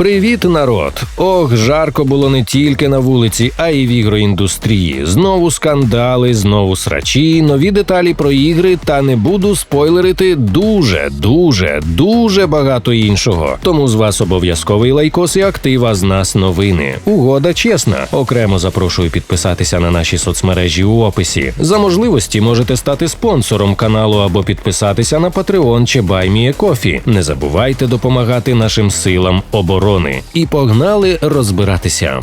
Привіт, народ! Ох, жарко було не тільки на вулиці, а й в ігроіндустрії. Знову скандали, знову срачі, нові деталі про ігри, та не буду спойлерити дуже, дуже, дуже багато іншого. Тому з вас обов'язковий лайкос і актив, а з нас новини. Угода чесна. Окремо запрошую підписатися на наші соцмережі у описі. За можливості можете стати спонсором каналу або підписатися на Patreon чи BuyMeACoffee. Не забувайте допомагати нашим силам оборони. І погнали розбиратися.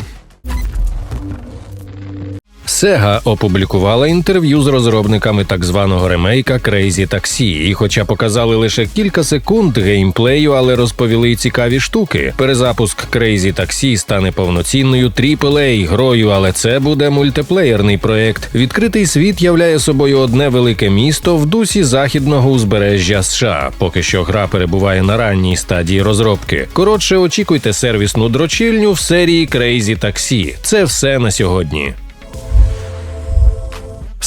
Sega опублікувала інтерв'ю з розробниками так званого ремейка Crazy Taxi. І хоча показали лише кілька секунд геймплею, але розповіли цікаві штуки. Перезапуск Crazy Taxi стане повноцінною aaa грою, але це буде мультиплеєрний проект. Відкритий світ являє собою одне велике місто в дусі західного узбережжя США. Поки що гра перебуває на ранній стадії розробки. Коротше, очікуйте сервісну дрочильню в серії Crazy Taxi. Це все на сьогодні.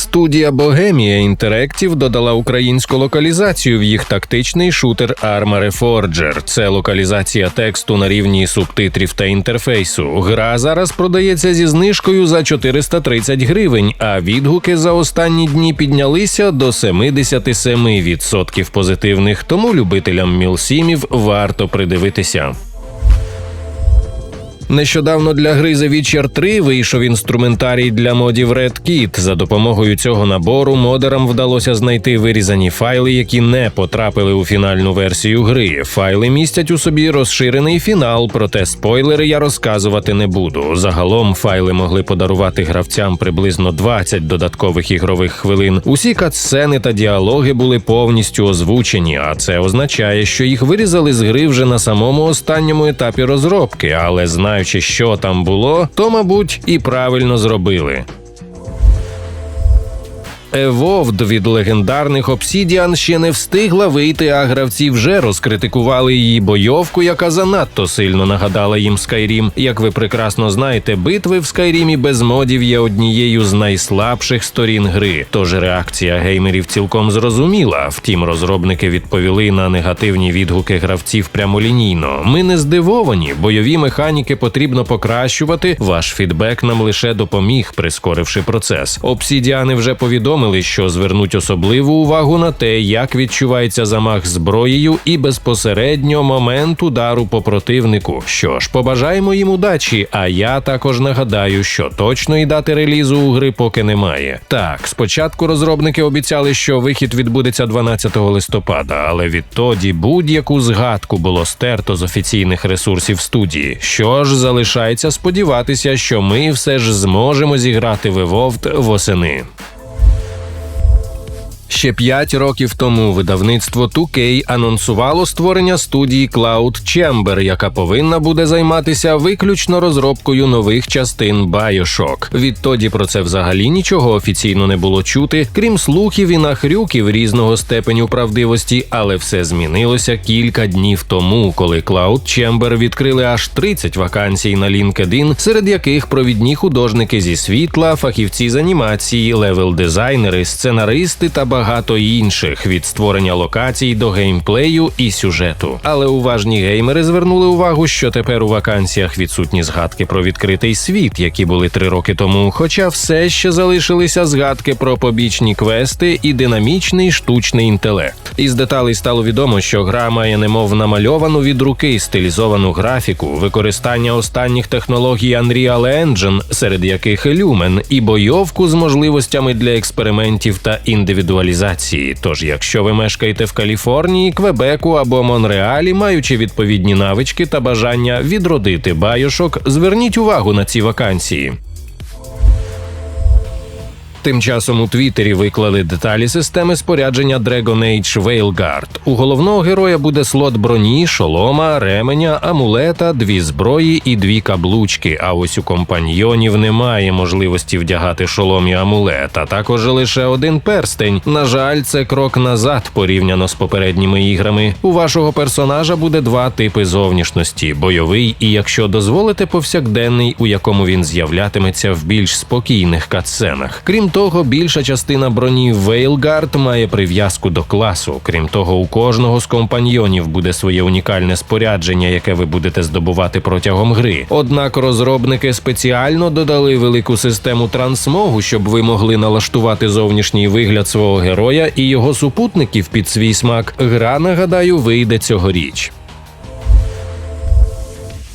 Студія Bohemia Interactive додала українську локалізацію в їх тактичний шутер Arma Reforger. Це локалізація тексту на рівні субтитрів та інтерфейсу. Гра зараз продається зі знижкою за 430 гривень, а відгуки за останні дні піднялися до 77% позитивних. Тому любителям мілсімів варто придивитися. Нещодавно для гри The Witcher 3 вийшов інструментарій для модів Red Kit. За допомогою цього набору модерам вдалося знайти вирізані файли, які не потрапили у фінальну версію гри. Файли містять у собі розширений фінал, проте спойлери я розказувати не буду. Загалом файли могли подарувати гравцям приблизно 20 додаткових ігрових хвилин. Усі катсцени та діалоги були повністю озвучені, а це означає, що їх вирізали з гри вже на самому останньому етапі розробки, але знаю знаючи, що там було, то, мабуть, і правильно зробили. Evolved від легендарних Obsidian ще не встигла вийти, а гравці вже розкритикували її бойовку, яка занадто сильно нагадала їм Skyrim. Як ви прекрасно знаєте, битви в Skyrim без модів є однією з найслабших сторін гри. Тож реакція геймерів цілком зрозуміла. Втім, розробники відповіли на негативні відгуки гравців прямолінійно. Ми не здивовані, бойові механіки потрібно покращувати. Ваш фідбек нам лише допоміг, прискоривши процес. Обсідіани вже повідомили повідомили, що звернуть особливу увагу на те, як відчувається замах зброєю і безпосередньо момент удару по противнику. Що ж, побажаємо їм удачі. А я також нагадаю, що точної дати релізу у гри поки немає. Так, спочатку розробники обіцяли, що вихід відбудеться 12 листопада, але відтоді будь-яку згадку було стерто з офіційних ресурсів студії. Що ж, залишається сподіватися, що ми все ж зможемо зіграти в Evolved восени. Ще п'ять років тому видавництво 2K анонсувало створення студії Cloud Chamber, яка повинна буде займатися виключно розробкою нових частин Bioshock. Відтоді про це взагалі нічого офіційно не було чути, крім слухів і нахрюків різного степеню правдивості, але все змінилося кілька днів тому, коли Cloud Chamber відкрили аж 30 вакансій на LinkedIn, серед яких провідні художники зі світла, фахівці з анімації, левел-дизайнери, сценаристи та багато багато інших від створення локацій до геймплею і сюжету. Але уважні геймери звернули увагу, що тепер у вакансіях відсутні згадки про відкритий світ, які були три роки тому. Хоча все ще залишилися згадки про побічні квести і динамічний штучний інтелект. Із деталей стало відомо, що гра має немов намальовану від руки стилізовану графіку, використання останніх технологій Unreal Engine, серед яких Lumen, і бойовку з можливостями для експериментів та індивідуалізації локалізації. Тож, якщо ви мешкаєте в Каліфорнії, Квебеку або Монреалі, маючи відповідні навички та бажання відродити байошок, зверніть увагу на ці вакансії. Тим часом у Твіттері виклали деталі системи спорядження Dragon Age Veilguard. У головного героя буде слот броні, шолома, ременя, амулета, дві зброї і дві каблучки. А ось у компаньйонів немає можливості вдягати шолом і амулет, а також лише один перстень. На жаль, це крок назад порівняно з попередніми іграми. У вашого персонажа буде два типи зовнішності: бойовий і, якщо дозволите, повсякденний, у якому він з'являтиметься в більш спокійних катсценах. Крім того, більша частина броні Veilguard має прив'язку до класу. Крім того, у кожного з компаньйонів буде своє унікальне спорядження, яке ви будете здобувати протягом гри. Однак розробники спеціально додали велику систему трансмогу, щоб ви могли налаштувати зовнішній вигляд свого героя і його супутників під свій смак. Гра, нагадаю, вийде цьогоріч.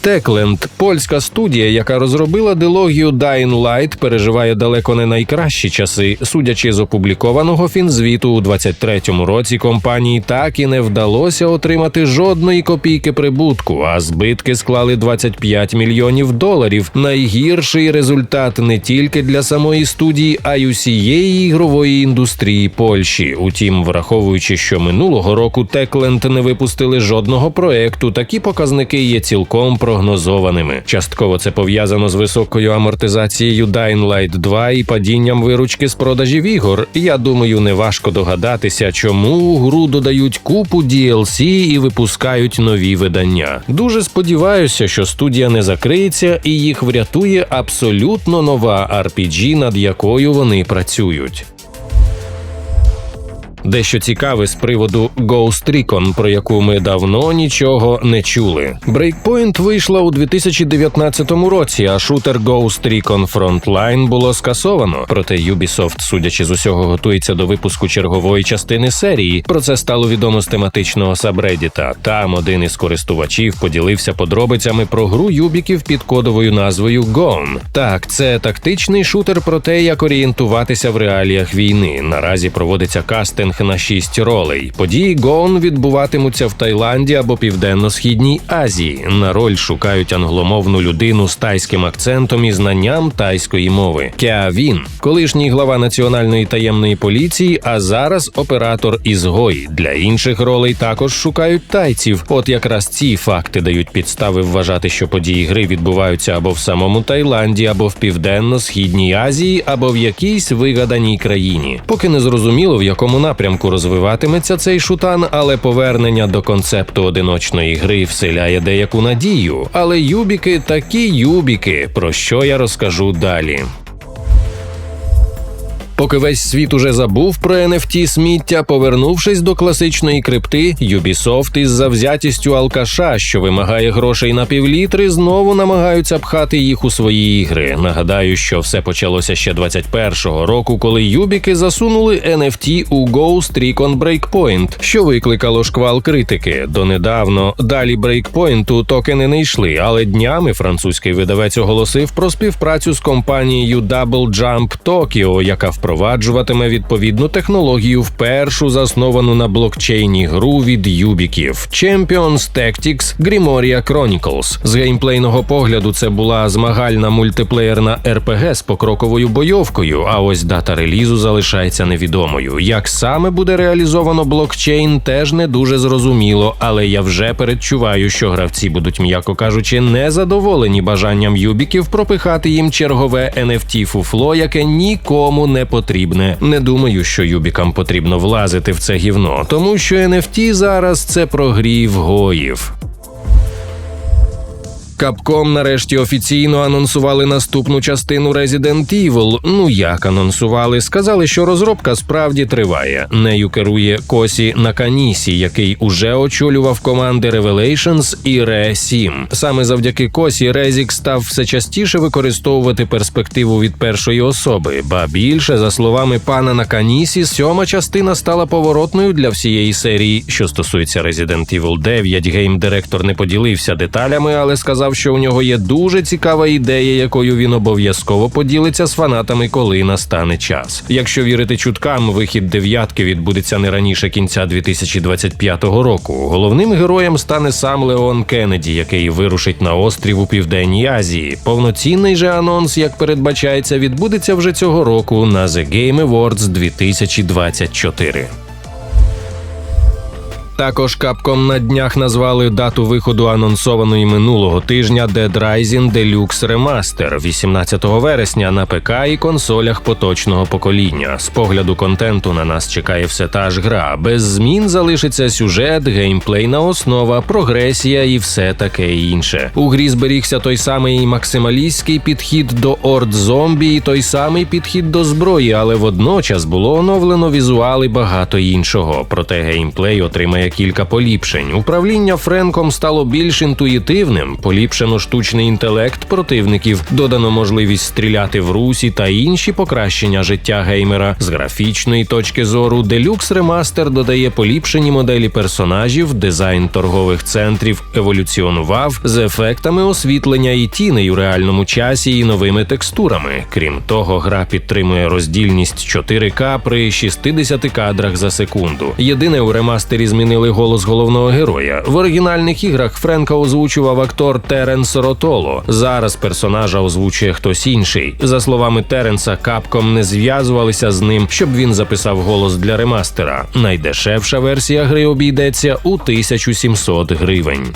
Techland, польська студія, яка розробила дилогію Dying Light, переживає далеко не найкращі часи. Судячи з опублікованого фінзвіту у 23-му році компанії так і не вдалося отримати жодної копійки прибутку, а збитки склали 25 мільйонів доларів. Найгірший результат не тільки для самої студії, а й усієї ігрової індустрії Польщі. Утім, враховуючи, що минулого року Techland не випустили жодного проекту, такі показники є цілком прогнозованими. Частково це пов'язано з високою амортизацією Dying Light 2 і падінням виручки з продажів ігор. Я думаю, неважко догадатися, чому у гру додають купу DLC і випускають нові видання. Дуже сподіваюся, що студія не закриється і їх врятує абсолютно нова RPG, над якою вони працюють. Дещо цікаве з приводу Ghost Recon, про яку ми давно нічого не чули. Breakpoint вийшла у 2019 році, а шутер Ghost Recon Frontline було скасовано. Проте Ubisoft, судячи з усього, готується до випуску чергової частини серії. Про це стало відомо з тематичного сабредіта. Там один із користувачів поділився подробицями про гру юбіків під кодовою назвою Gone. Так, це тактичний шутер про те, як орієнтуватися в реаліях війни. Наразі проводиться кастинг на шість ролей. Події Gone відбуватимуться в Таїланді або Південно-Східній Азії. На роль шукають англомовну людину з тайським акцентом і знанням тайської мови. Кя Він, колишній глава національної таємної поліції, а зараз оператор ізгої. Для інших ролей також шукають тайців. От якраз ці факти дають підстави вважати, що події гри відбуваються або в самому Таїланді, або в Південно-Східній Азії, або в якійсь вигаданій країні. Поки не зрозуміло, в якому напрямку розвиватиметься цей шутан, але повернення до концепту одиночної гри вселяє деяку надію. Але юбіки такі юбіки, про що я розкажу далі. Поки весь світ уже забув про NFT сміття, повернувшись до класичної крипти, Ubisoft із завзятістю алкаша, що вимагає грошей на півлітри, знову намагаються пхати їх у свої ігри. Нагадаю, що все почалося ще 21-го року, коли юбіки засунули NFT у Ghost Recon Breakpoint, що викликало шквал критики. Донедавно далі Breakpoint токени не йшли, але днями французький видавець оголосив про співпрацю з компанією Double Jump Tokyo, яка впроваджуватиме відповідну технологію першу засновану на блокчейні гру від юбіків Champions Tactics Grimoria Chronicles. З геймплейного погляду це була змагальна мультиплеєрна РПГ з покроковою бойовкою. А ось дата релізу залишається невідомою. Як саме буде реалізовано блокчейн, теж не дуже зрозуміло, але я вже передчуваю, що гравці будуть, м'яко кажучи, незадоволені бажанням юбіків пропихати їм чергове NFT фуфло, яке нікому не потрібне. Не думаю, що юбікам потрібно влазити в це гівно, тому що NFT зараз це прогрів гоїв. Капком нарешті офіційно анонсували наступну частину Resident Evil. Ну як анонсували? Сказали, що розробка справді триває. Нею керує Косі Наканісі, який уже очолював команди Revelations і Re 7. Саме завдяки Косі Резік став все частіше використовувати перспективу від першої особи. Ба більше, за словами пана Наканісі, сьома частина стала поворотною для всієї серії. Що стосується Resident Evil 9, гейм-директор не поділився деталями, але сказав сказав, що у нього є дуже цікава ідея, якою він обов'язково поділиться з фанатами, коли настане час. Якщо вірити чуткам, вихід дев'ятки відбудеться не раніше кінця 2025 року. Головним героєм стане сам Леон Кеннеді, який вирушить на острів у південній Азії. Повноцінний же анонс, як передбачається, відбудеться вже цього року на The Game Awards 2024. Також Capcom на днях назвали дату виходу анонсованої минулого тижня Dead Rising Deluxe Remaster 18 вересня на ПК і консолях поточного покоління. З погляду контенту на нас чекає все та ж гра. Без змін залишиться сюжет, геймплейна основа, прогресія і все таке інше. У грі зберігся той самий максималістський підхід до орд зомбі, і той самий підхід до зброї, але водночас було оновлено візуал і багато іншого. Проте геймплей отримає кілька поліпшень. Управління Френком стало більш інтуїтивним, поліпшено штучний інтелект противників, додано можливість стріляти в русі та інші покращення життя геймера. З графічної точки зору Deluxe Remaster додає поліпшені моделі персонажів, дизайн торгових центрів еволюціонував з ефектами освітлення і тіней у реальному часі і новими текстурами. Крім того, гра підтримує роздільність 4К при 60 кадрах за секунду. Єдине у ремастері змінили голос головного героя. В оригінальних іграх Френка озвучував актор Теренс Ротоло. Зараз персонажа озвучує хтось інший. За словами Теренса, капком не зв'язувалися з ним, щоб він записав голос для ремастера. Найдешевша версія гри обійдеться у 1700 гривень.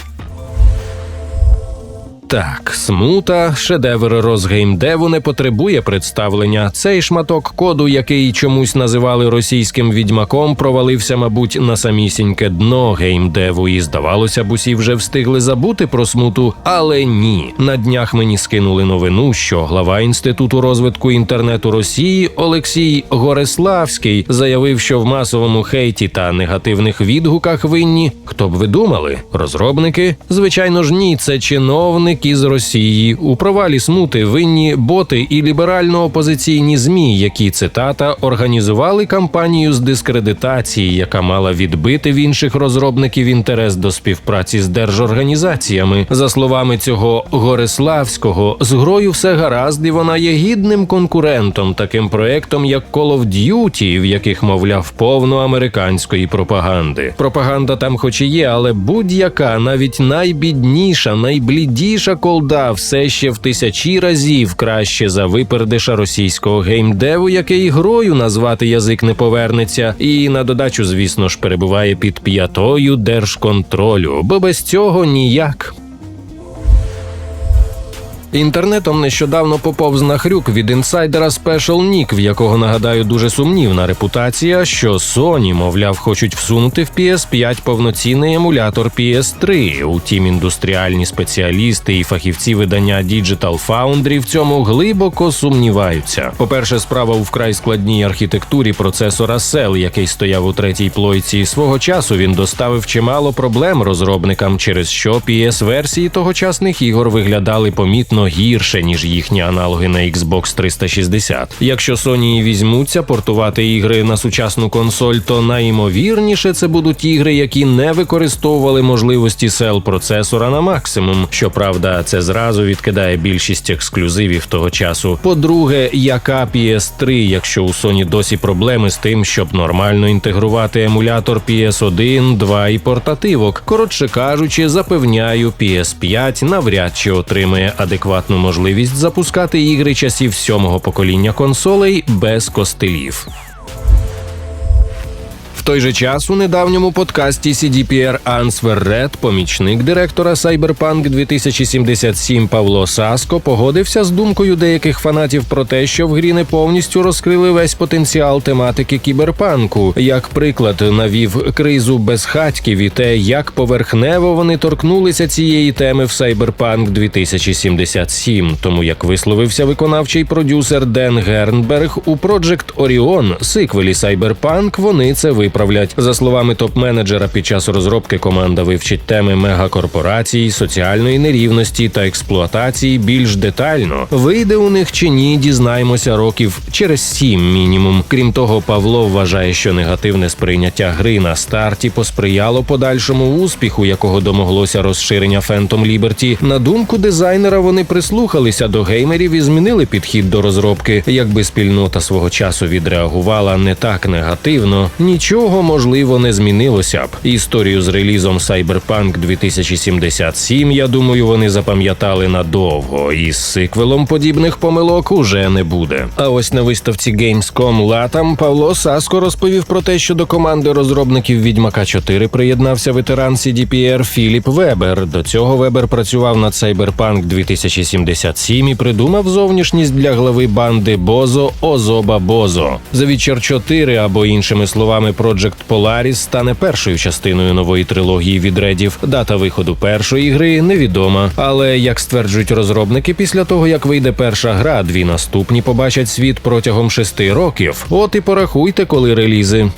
Так, смута, шедевр розгеймдеву не потребує представлення. Цей шматок коду, який чомусь називали російським відьмаком, провалився, мабуть, на самісіньке дно геймдеву, і здавалося б, усі вже встигли забути про смуту, але ні. На днях мені скинули новину, що глава інституту розвитку інтернету Росії Олексій Гореславський заявив, що в масовому хейті та негативних відгуках винні. Хто б ви думали? Розробники? Звичайно ж, ні, це чиновник із Росії. У провалі смути винні боти і ліберально-опозиційні змі, які цитата організували кампанію з дискредитації, яка мала відбити в інших розробників інтерес до співпраці з держорганізаціями. За словами цього Гориславського, з грою все гаразд, і вона є гідним конкурентом таким проектом, як Call of Duty, в яких мовляв повно американської пропаганди. Пропаганда там, хоч і є, але будь-яка, навіть найбідніша, найблідіша колда все ще в тисячі разів краще за випердиша російського геймдеву, який грою назвати язик не повернеться, і на додачу, звісно ж, перебуває під п'ятою держконтролю, бо без цього ніяк. Інтернетом нещодавно поповз нахрюк від інсайдера Special Nick, в якого нагадаю дуже сумнівна репутація, що Sony, мовляв, хочуть всунути в PS5 повноцінний емулятор PS3. Утім, індустріальні спеціалісти і фахівці видання Digital Foundry в цьому глибоко сумніваються. По-перше, справа у вкрай складній архітектурі процесора Cell, який стояв у третій плойці. Свого часу він доставив чимало проблем розробникам, через що PS-версії тогочасних ігор виглядали помітно гірше ніж їхні аналоги на Xbox 360. Якщо Sony і візьмуться портувати ігри на сучасну консоль, то найімовірніше це будуть ігри, які не використовували можливості сел процесора на максимум. Щоправда, це зразу відкидає більшість ексклюзивів того часу. По-друге, яка PS3, якщо у Sony досі проблеми з тим, щоб нормально інтегрувати емулятор PS1, 2 і портативок. Коротше кажучи, запевняю, PS5 навряд чи отримає адекватну можливість запускати ігри часів сьомого покоління консолей без костилів. Той же час у недавньому подкасті CDPR Answer Red помічник директора Cyberpunk 2077 Павло Саско погодився з думкою деяких фанатів про те, що в грі не повністю розкрили весь потенціал тематики кіберпанку. Як приклад навів кризу безхатьків і те, як поверхнево вони торкнулися цієї теми в Cyberpunk 2077. Тому як висловився виконавчий продюсер Ден Гернберг у Project Orion, сиквелі Cyberpunk, вони це виправили виправлять. За словами топ-менеджера, під час розробки команда вивчить теми мегакорпорацій, соціальної нерівності та експлуатації більш детально. Вийде у них чи ні, дізнаємося років через сім мінімум. Крім того, Павло вважає, що негативне сприйняття гри на старті посприяло подальшому успіху, якого домоглося розширення Phantom Liberty. На думку дизайнера, вони прислухалися до геймерів і змінили підхід до розробки. Якби спільнота свого часу відреагувала не так негативно, нічого нічого можливо не змінилося б. Історію з релізом Cyberpunk 2077, я думаю, вони запам'ятали надовго, і з сиквелом подібних помилок уже не буде. А ось на виставці Gamescom латам Павло Саско розповів про те, що до команди розробників Відьмака 4 приєднався ветеран CDPR Філіп Вебер. До цього Вебер працював над Cyberpunk 2077 і придумав зовнішність для глави банди Бозо Озоба Бозо. The Witcher 4, або іншими словами, Project Polaris стане першою частиною нової трилогії від Редів. Дата виходу першої гри невідома. Але як стверджують розробники, після того як вийде перша гра, дві наступні побачать світ протягом шести років. От і порахуйте, коли релізи.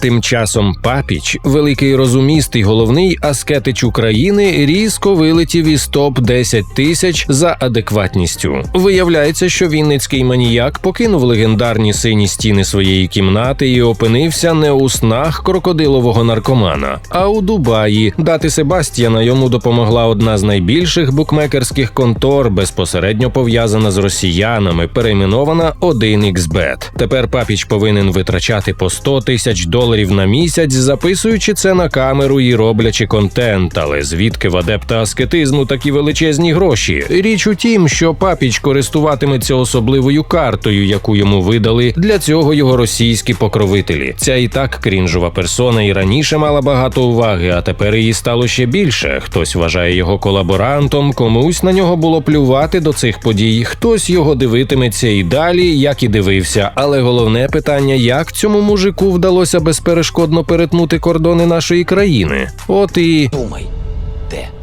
Тим часом Папіч, великий розуміст і головний аскетич України, різко вилетів із топ 10 тисяч за адекватністю. Виявляється, що вінницький маніяк покинув легендарні сині стіни своєї кімнати і опинився не у снах крокодилового наркомана, а у Дубаї. Дати Себастьяна йому допомогла одна з найбільших букмекерських контор, безпосередньо пов'язана з росіянами, перейменована 1xBet. Тепер Папіч повинен витрачати по 100 тисяч доларів на місяць, записуючи це на камеру і роблячи контент. Але звідки в адепта аскетизму такі величезні гроші? Річ у тім, що папіч користуватиметься особливою картою, яку йому видали для цього його російські покровителі. Ця і так крінжова персона і раніше мала багато уваги, а тепер її стало ще більше. Хтось вважає його колаборантом, комусь на нього було плювати до цих подій. Хтось його дивитиметься і далі, як і дивився. Але головне питання: як цьому мужику вдалося безперешкодно перетнути кордони нашої країни? От і Думай.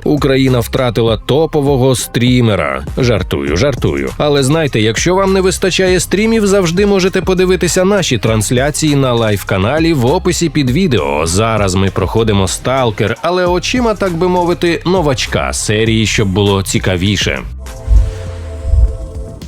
Україна втратила топового стрімера. Жартую, жартую. Але знайте, якщо вам не вистачає стрімів, завжди можете подивитися наші трансляції на лайв-каналі в описі під відео. Зараз ми проходимо сталкер, але очима, так би мовити, новачка серії, щоб було цікавіше.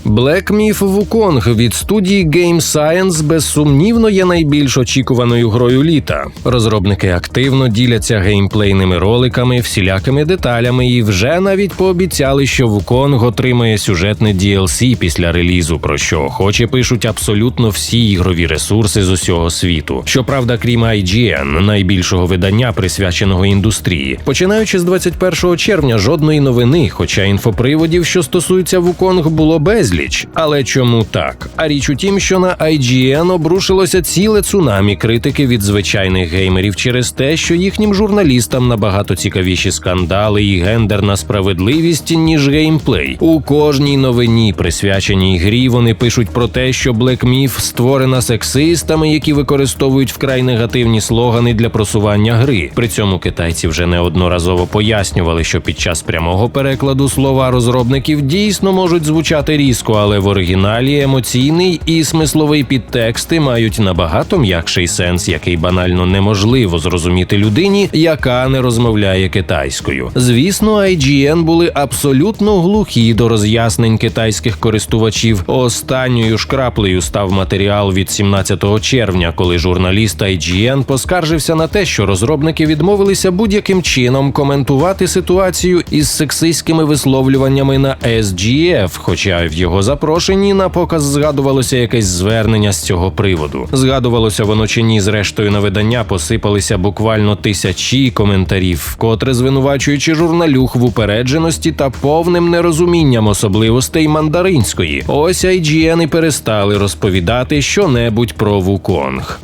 Black Myth Wukong від студії Game Science безсумнівно є найбільш очікуваною грою літа. Розробники активно діляться геймплейними роликами, всілякими деталями і вже навіть пообіцяли, що Wukong отримає сюжетне DLC після релізу, про що охоче пишуть абсолютно всі ігрові ресурси з усього світу. Щоправда, крім IGN, найбільшого видання, присвяченого індустрії. Починаючи з 21 червня, жодної новини, хоча інфоприводів, що стосуються Wukong, було безліч. Але чому так? А річ у тім, що на IGN обрушилося ціле цунамі критики від звичайних геймерів через те, що їхнім журналістам набагато цікавіші скандали і гендерна справедливість, ніж геймплей. У кожній новині, присвяченій грі, вони пишуть про те, що Black Myth створена сексистами, які використовують вкрай негативні слогани для просування гри. При цьому китайці вже неодноразово пояснювали, що під час прямого перекладу слова розробників дійсно можуть звучати різко, але в оригіналі емоційний і смисловий підтексти мають набагато м'якший сенс, який банально неможливо зрозуміти людині, яка не розмовляє китайською. Звісно, IGN були абсолютно глухі до роз'яснень китайських користувачів. Останньою ж краплею став матеріал від 17 червня, коли журналіст IGN поскаржився на те, що розробники відмовилися будь-яким чином коментувати ситуацію із сексистськими висловлюваннями на SGF, хоча в його запрошенні на показ згадувалося якесь звернення з цього приводу. Згадувалося воно чи ні, зрештою на видання посипалися буквально тисячі коментарів, вкотре звинувачуючи журналюх в упередженості та повним нерозумінням особливостей мандаринської. Ось IGN і перестали розповідати щонебудь про Вуконг.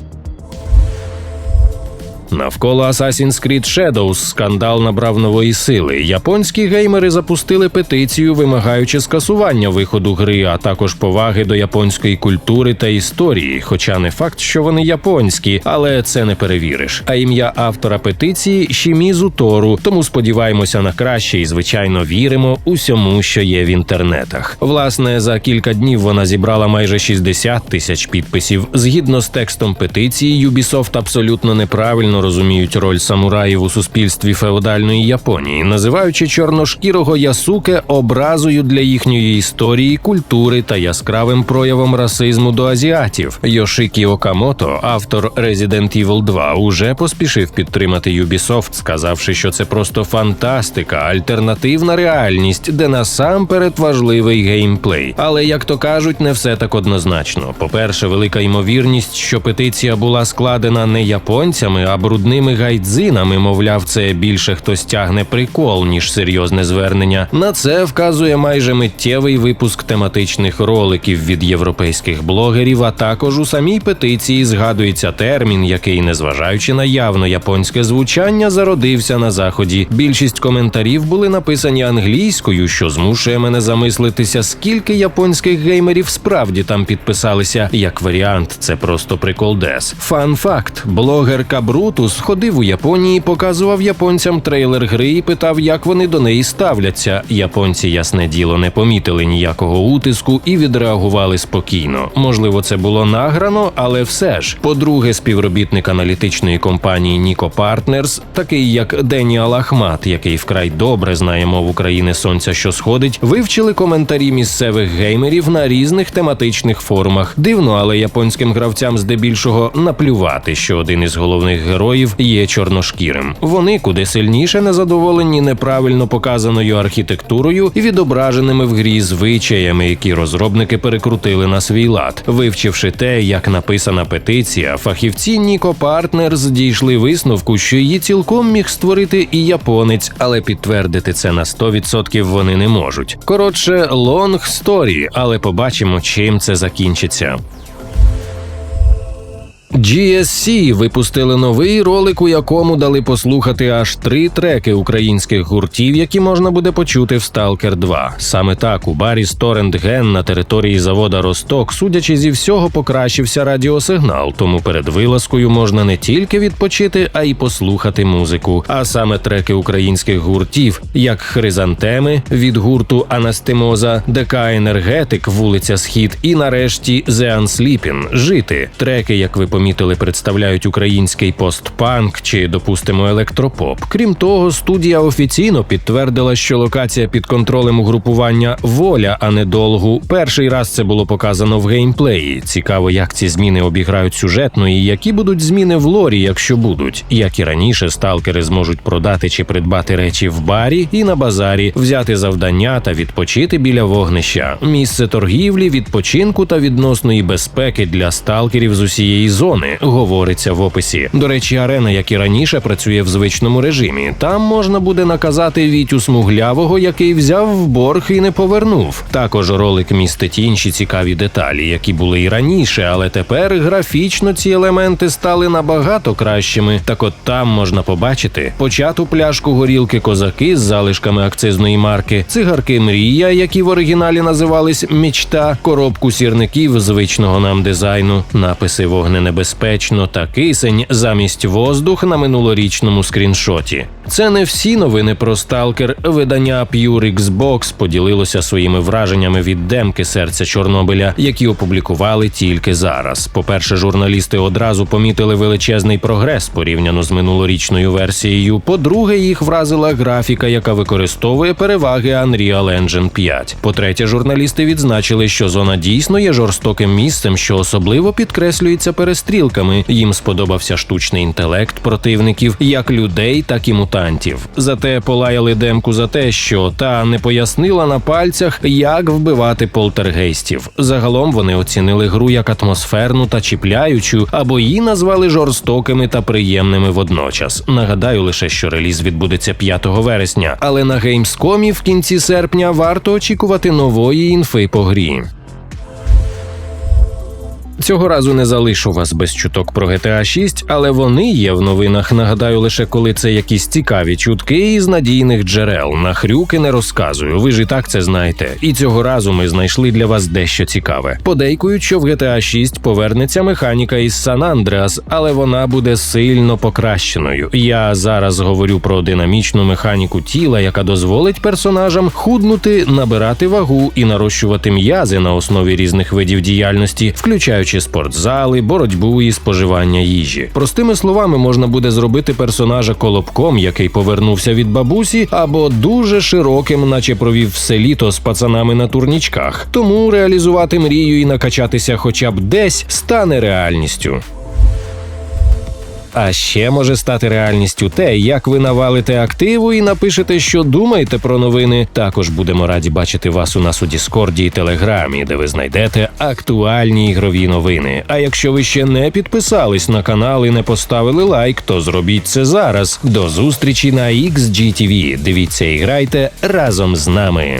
Навколо Assassin's Creed Shadows скандал набрав нової сили. Японські геймери запустили петицію, вимагаючи скасування виходу гри, а також поваги до японської культури та історії. Хоча не факт, що вони японські, але це не перевіриш. А ім'я автора петиції Шімізу Тору. Тому сподіваємося на краще і звичайно віримо усьому, що є в інтернетах. Власне, за кілька днів вона зібрала майже 60 тисяч підписів. Згідно з текстом петиції, Ubisoft абсолютно неправильно розуміють роль самураїв у суспільстві феодальної Японії, називаючи чорношкірого ясуке образою для їхньої історії, культури та яскравим проявом расизму до азіатів. Йошикі Окамото, автор Resident Evil 2, уже поспішив підтримати Ubisoft, сказавши, що це просто фантастика, альтернативна реальність, де насамперед важливий геймплей. Але як то кажуть, не все так однозначно. По-перше, велика ймовірність, що петиція була складена не японцями, а брудними гайдзинами. Мовляв, це більше хтось тягне прикол ніж серйозне звернення. На це вказує майже миттєвий випуск тематичних роликів від європейських блогерів. А також у самій петиції згадується термін, який, незважаючи на явно японське звучання, зародився на заході. Більшість коментарів були написані англійською, що змушує мене замислитися, скільки японських геймерів справді там підписалися. Як варіант, це просто приколдес. Фан факт: блогерка Брутус ходив у Японії, показував японцям трейлер гри і питав, як вони до неї ставляться. Японці, ясне діло, не помітили ніякого утиску і відреагували спокійно. Можливо, це було награно, але все ж. По-друге, співробітник аналітичної компанії Ніко Партнерс, такий як Деніал Ахмат, який вкрай добре знає мову країни сонця, що сходить, вивчили коментарі місцевих геймерів на різних тематичних форумах. Дивно, але японським гравцям здебільшого наплювати, що один із головних героїв є чорношкірим. Вони куди сильніше незадоволені неправильно показаною архітектурою і відображеними в грі звичаями, які розробники перекрутили на свій лад. Вивчивши те, як написана петиція, фахівці Ніко Партнерс дійшли висновку, що її цілком міг створити і японець, але підтвердити це на 100% вони не можуть. Коротше, лонг сторі, але побачимо, чим це закінчиться. GSC випустили новий ролик, у якому дали послухати аж три треки українських гуртів, які можна буде почути в Stalker 2. Саме так у барі Сторент Ген на території завода Росток, судячи зі всього, покращився радіосигнал. Тому перед вилазкою можна не тільки відпочити, а й послухати музику. А саме треки українських гуртів, як Хризантеми від гурту Анастемоза, ДК Енергетик, вулиця Схід і нарешті The Unsleeping – Жити. Треки, як ви помітили, представляють український постпанк чи, допустимо, електропоп. Крім того, студія офіційно підтвердила, що локація під контролем угрупування воля, а не долгу. Перший раз це було показано в геймплеї. Цікаво, як ці зміни обіграють сюжетно і які будуть зміни в лорі, якщо будуть. Як і раніше, сталкери зможуть продати чи придбати речі в барі і на базарі, взяти завдання та відпочити біля вогнища. Місце торгівлі, відпочинку та відносної безпеки для сталкерів з усієї зони говориться в описі. До речі, арена, як і раніше, працює в звичному режимі. Там можна буде наказати Вітю Смуглявого, який взяв в борг і не повернув. Також ролик містить інші цікаві деталі, які були і раніше, але тепер графічно ці елементи стали набагато кращими. Так от там можна побачити почату пляшку горілки козаки з залишками акцизної марки, цигарки Мрія, які в оригіналі називались Мічта, коробку сірників звичного нам дизайну, написи вогненебезпечно та кисень замість воздух на минулорічному скріншоті. Це не всі новини про сталкер. Видання Pure Xbox поділилося своїми враженнями від демки серця Чорнобиля, які опублікували тільки зараз. По-перше, журналісти одразу помітили величезний прогрес порівняно з минулорічною версією. По-друге, їх вразила графіка, яка використовує переваги Unreal Engine 5. По-третє, журналісти відзначили, що зона дійсно є жорстоким місцем, що особливо підкреслюється перестрілками. Їм сподобався штучний інтелект противників, як людей, так і мутантів. Зате полаяли демку за те, що та не пояснила на пальцях, як вбивати полтергейстів. Загалом вони оцінили гру як атмосферну та чіпляючу, або її назвали жорстокими та приємними водночас. Нагадаю лише, що реліз відбудеться 5 вересня, але на Gamescom в кінці серпня варто очікувати нової інфи по грі. Цього разу не залишу вас без чуток про GTA 6, але вони є в новинах. Нагадаю, лише коли це якісь цікаві чутки із надійних джерел. На хрюки не розказую. Ви ж і так це знаєте. І цього разу ми знайшли для вас дещо цікаве. Подейкують, що в GTA 6 повернеться механіка із San Andreas, але вона буде сильно покращеною. Я зараз говорю про динамічну механіку тіла, яка дозволить персонажам худнути, набирати вагу і нарощувати м'язи на основі різних видів діяльності, включаючи відвідувачі спортзали, боротьбу і споживання їжі. Простими словами, можна буде зробити персонажа колобком, який повернувся від бабусі, або дуже широким, наче провів все літо з пацанами на турнічках. Тому реалізувати мрію і накачатися хоча б десь стане реальністю. А ще може стати реальністю те, як ви навалите активу і напишете, що думаєте про новини. Також будемо раді бачити вас у нас у Діскорді і Телеграмі, де ви знайдете актуальні ігрові новини. А якщо ви ще не підписались на канал і не поставили лайк, то зробіть це зараз. До зустрічі на XGTV. Дивіться і грайте разом з нами.